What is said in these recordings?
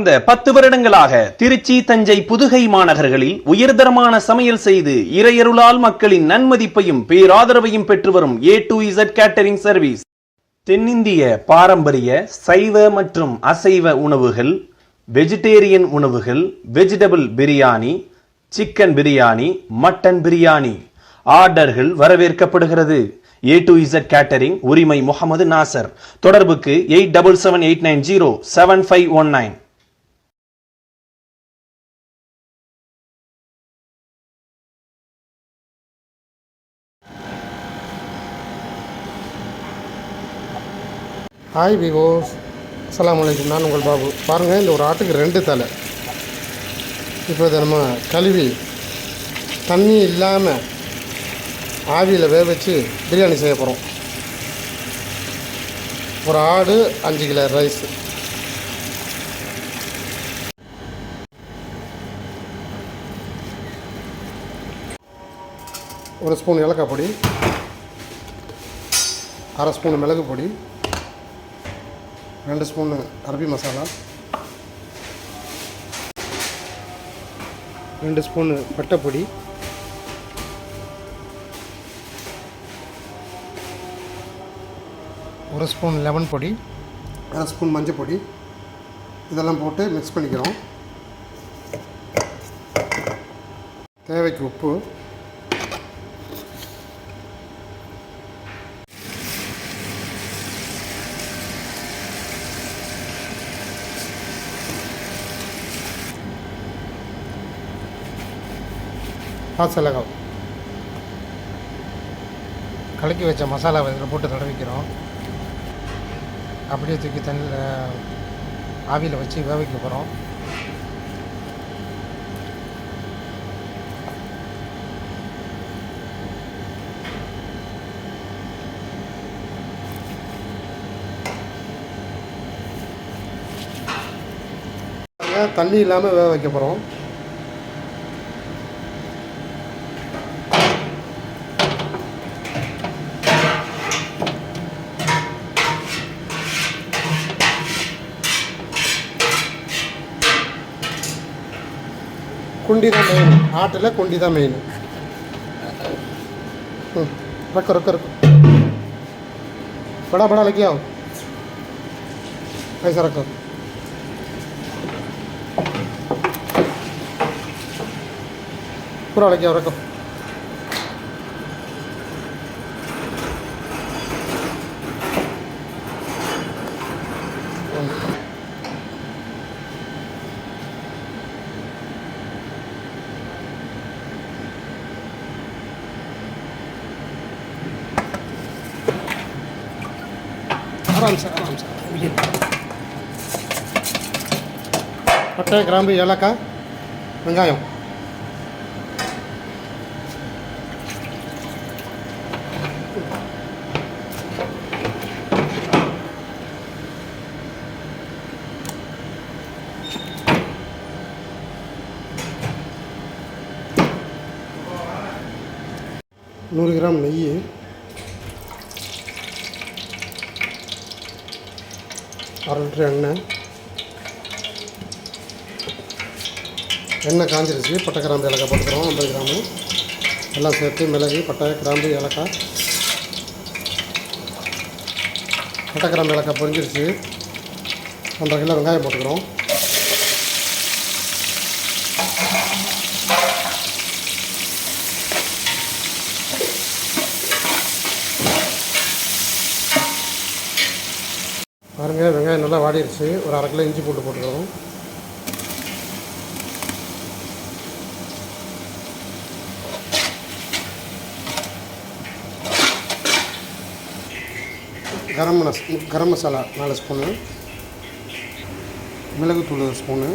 இந்த பத்து வருடங்களாக திருச்சி தஞ்சை புதுகை மாநகர்களில் உயர்தரமான சமையல் செய்து இறையருளால் மக்களின் நன்மதிப்பையும் பேராதரவையும் பெற்று வரும் A to Z catering service தென்னிந்திய பாரம்பரிய சைவ மற்றும் அசைவ உணவுகள் வெஜிடேரியன் உணவுகள் vegetable biryani chicken biryani mutton biryani ஆர்டர்கள் வரவேற்கப்படுகிறது. ஏ டு இசட் கேட்டரிங் உரிமை முகமது நாசர். தொடர்புக்கு eight double seven eight nine zero seven five one nine hi விவோஸ் அஸ்ஸலாமு வலைக்கம் நான் உங்கள் பாபு. பாருங்கள் இந்த ஒரு ஆட்டுக்கு ரெண்டு தலை. இப்போ இதை நம்ம கழுவி தண்ணி இல்லாமல் ஆவியில் வேக வச்சு பிரியாணி செய்ய போகிறோம் ஒரு ஆடு அஞ்சு கிலோ ரைஸ். ஒரு ஸ்பூன் ஏலக்காய் பொடி அரை ஸ்பூன் மிளகு பொடி ரெண்டு ஸ்பூனு அரபி மசாலா. ரெண்டு ஸ்பூனு பட்டைப்பொடி. ஒரு ஸ்பூன் லெமன் பொடி. அரை ஸ்பூன் மஞ்சள் பொடி. இதெல்லாம் போட்டு மிக்ஸ் பண்ணிக்கிறோம். தேவைக்கு உப்பு. பாசலகம் கலக்கி வச்ச மசாலாவை இதில் போட்டு தடவிக்கிறோம். அப்படியே தூக்கி தண்ணியில் ஆவியில் வச்சு வேவிக்க போகிறோம் தண்ணி இல்லாமல் வேக வைக்க போகிறோம் குண்டி தான் மெயின் ஆட்டில் குண்டி தான் மெயின் ம் ரக்கோ ரக்கோ ரக்கோ बड़ा बड़ा लेके आओ ऐसा रखो पूरा लेके आओ रखो ஆராம் சார் ஆராம் சார் பட்டை கிராம்பு ஏலக்காய் வெங்காயம் நூறு கிராம் நெய் அரை லிட்டர் எண்ணெய். எண்ணெய் காஞ்சிருச்சு. பட்டை கிராம்பு ஏலக்காய் போட்டுக்கிறோம். ஐம்பது கிராமு. எல்லாம் சேர்த்து மிளகு பட்டை கிராம்பு ஏலக்காய். பட்டை கிராம்பு ஏலக்காய் பொரிஞ்சிருச்சு. ஒன்றரை கிலோ வெங்காயம் போட்டுக்கிறோம் பாருங்கள் வெங்காயம் ஒரு அரை கிலோ இஞ்சி போட்டு போட்டுக்கிறோம். கரம் மஸ் கரம் மசாலா நாலு ஸ்பூனு மிளகுத்தூள் ஒரு ஸ்பூனு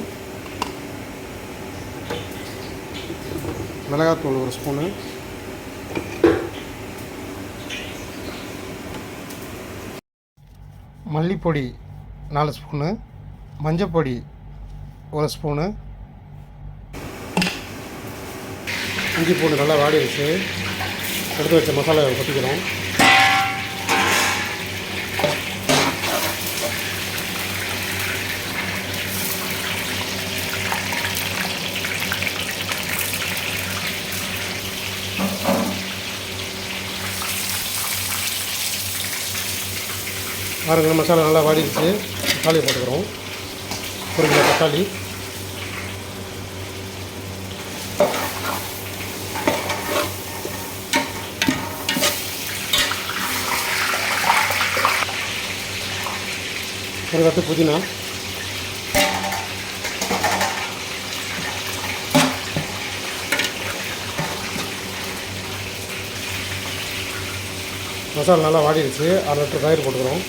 மிளகாத்தூள் ஒரு ஸ்பூனு மல்லிப்பொடி நாலு ஸ்பூனு மஞ்சப்பொடி ஒரு ஸ்பூனு. இஞ்சி பூண்டு நல்லா வாடிடுச்சு. எடுத்து வச்ச மசாலாவை கொட்டிக்கிறோம். பாருங்கள் மசாலா நல்லா வாடிடுச்சு. தக்காளி போட்டுக்கிறோம். ஒரு கிலோ தக்காளி. ஒரு கட்டு புதினா. மசாலா நல்லா வாடிடுச்சு. அரை லிட்டர் தயிர் போட்டுக்கிறோம்.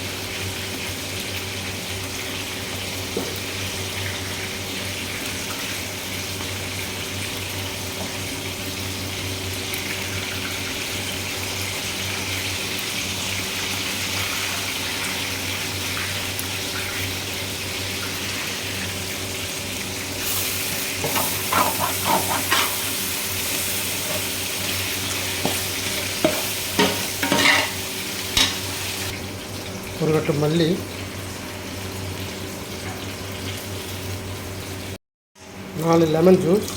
ஒரு கட்டு மல்லி நாலு லெமன் ஜூஸ்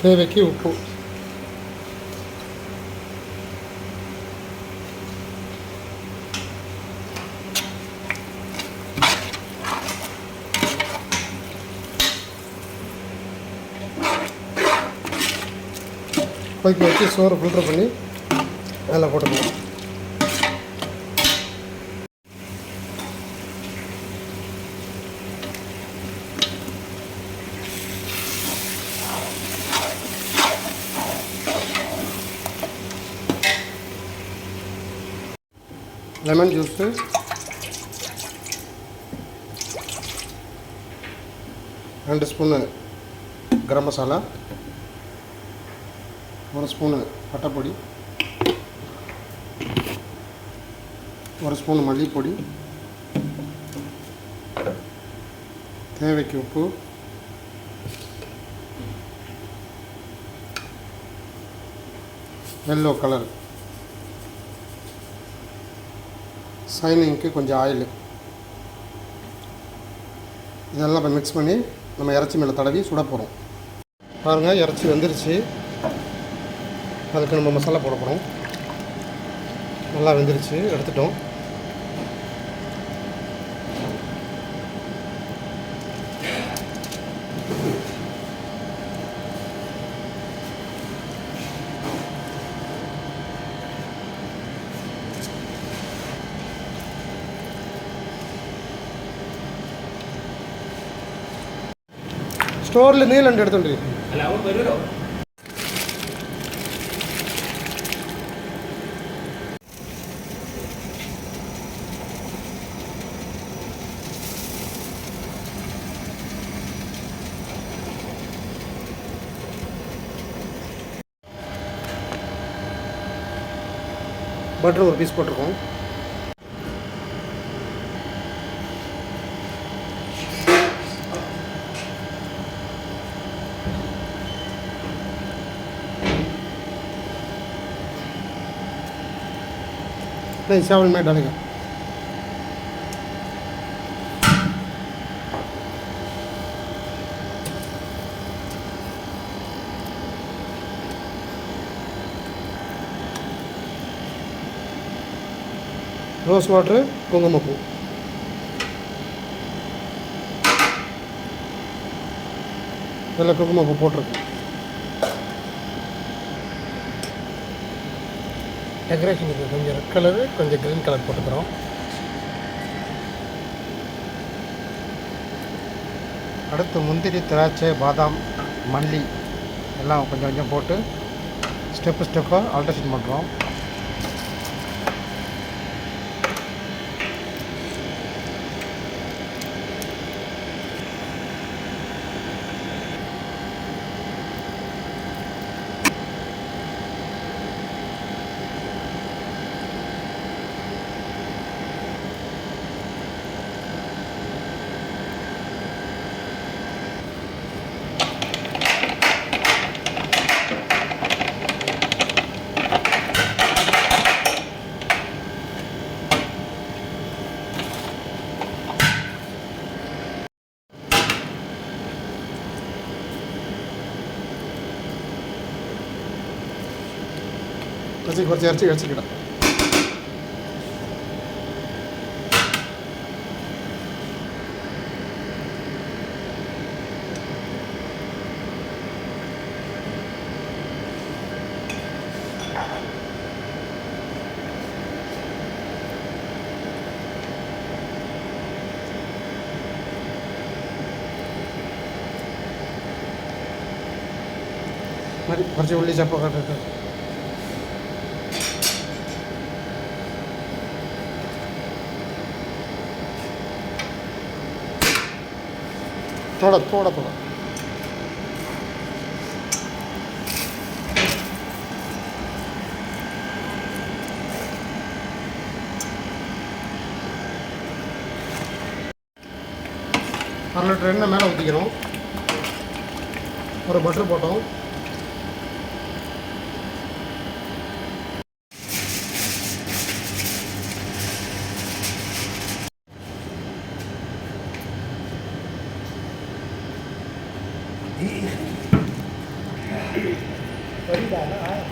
தேவைக்கு உப்பு கொதிக்க வச்சு சோறு ஃபில்டர் பண்ணி அதில் போட்டுக்கலாம் லெமன் ஜூஸு ரெண்டு ஸ்பூனு கரம் மசாலா ஒரு ஸ்பூனு பட்டைப்பொடி ஒரு ஸ்பூன் மல்லிப்பொடி தேவைக்கு உப்பு எல்லோ கலர் சைனிங்க்கு கொஞ்சம் ஆயில் இதெல்லாம் இப்போ மிக்ஸ் பண்ணி நம்ம இறச்சி மேலே தடவி சுட போகிறோம் பாருங்கள் இறச்சி வெந்துருச்சு. அதுக்கு நம்ம மசாலா போட போகிறோம் நல்லா வெந்துருச்சு எடுத்துட்டோம். സ്റ്റോറിൽ നീലുണ്ട് എടുത്തോണ്ടിരിക്കും பட்டர் ஒரு பீஸ் போட்டிருக்கோம் नहीं चावल में डालेगा ரோஸ் வாட்ரு குங்குமப்பூ இதில் குங்குமப்பூ போட்டிருக்கு டெக்கரேஷனுக்கு கொஞ்சம் ரெட் கலரு கொஞ்சம் க்ரீன் கலர் போட்டுக்கிறோம். அடுத்து முந்திரி திராட்சை பாதாம் மல்லி எல்லாம் கொஞ்சம் கொஞ்சம் போட்டு ஸ்டெப்பு ஸ்டெப்பாக ஆல்ட்ரேஷன் பண்ணுறோம் കുറച്ച് കുറച്ച് ഇറച്ചി കഴിച്ചിട്ടിടാം കുറച്ച് ഉള്ളി ചപ്പൊക്കെ தொட தொட தொட அரை லிட்டர் எண்ணெய் மேலே ஊற்றிக்கிறோம் ஒரு பட்டர் போட்டோம். Pode dar, não é?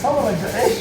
Só uma vez,